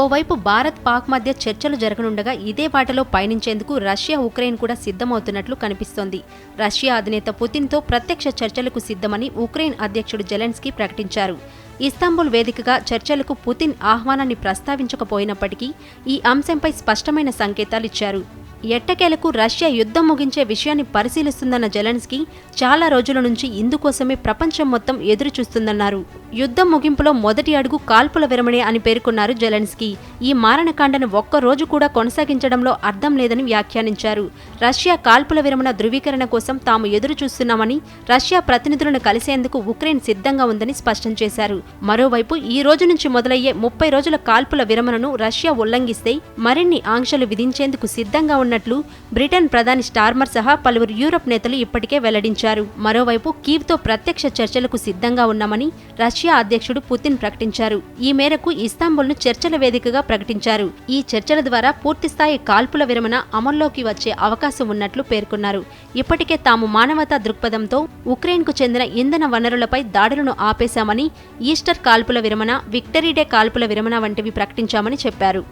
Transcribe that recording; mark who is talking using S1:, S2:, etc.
S1: ఓవైపు భారత్ పాక్ మధ్య చర్చలు జరగనుండగా ఇదే బాటలో పయనించేందుకు రష్యా ఉక్రెయిన్ కూడా సిద్ధమవుతున్నట్లు కనిపిస్తోంది. రష్యా అధినేత పుతిన్తో ప్రత్యక్ష చర్చలకు సిద్ధమని ఉక్రెయిన్ అధ్యక్షుడు జెలెన్స్కీ ప్రకటించారు. ఇస్తాంబుల్ వేదికగా చర్చలకు పుతిన్ ఆహ్వానాన్ని ప్రస్తావించకపోయినప్పటికీ ఈ అంశంపై స్పష్టమైన సంకేతాలిచ్చారు ఎట్టకేలకు రష్యా యుద్ధం ముగించే విషయాన్ని పరిశీలిస్తుందన్న జెలెన్స్కీ చాలా రోజుల నుంచి ఇందుకోసమే ప్రపంచం మొత్తం ఎదురు చూస్తుందన్నారు యుద్ధం ముగింపులో మొదటి అడుగు కాల్పుల విరమణే అని పేర్కొన్నారు జెలెన్స్కీ. ఈ మారణకాండను ఒక్క రోజు కూడా కొనసాగించడంలో అర్థం లేదని వ్యాఖ్యానించారు. రష్యా కాల్పుల విరమణ ధృవీకరణ కోసం తాము ఎదురు చూస్తున్నామని రష్యా ప్రతినిధులను కలిసేందుకు ఉక్రెయిన్ సిద్ధంగా ఉందని స్పష్టం చేశారు. మరోవైపు ఈ రోజు నుంచి మొదలయ్యే ముప్పై రోజుల కాల్పుల విరమణను రష్యా ఉల్లంఘిస్తే మరిన్ని ఆంక్షలు విధించేందుకు సిద్ధంగా ఉన్న చేస్తున్నట్లు బ్రిటన్ ప్రధాని స్టార్మర్ సహా పలువురు యూరప్ నేతలు ఇప్పటికే వెల్లడించారు. మరోవైపు కీవ్తో ప్రత్యక్ష చర్చలకు సిద్ధంగా ఉన్నామని రష్యా అధ్యక్షుడు పుతిన్ ప్రకటించారు. ఈ మేరకు ఇస్తాంబుల్ను చర్చల వేదికగా ప్రకటించారు. ఈ చర్చల ద్వారా పూర్తిస్థాయి కాల్పుల విరమణ అమల్లోకి వచ్చే అవకాశం ఉన్నట్లు పేర్కొన్నారు. ఇప్పటికే తాము మానవతా దృక్పథంతో ఉక్రెయిన్కు చెందిన ఇంధన వనరులపై దాడులను ఆపేశామని ఈస్టర్ కాల్పుల విరమణ విక్టరీ డే కాల్పుల విరమణ వంటివి ప్రకటించామని చెప్పారు.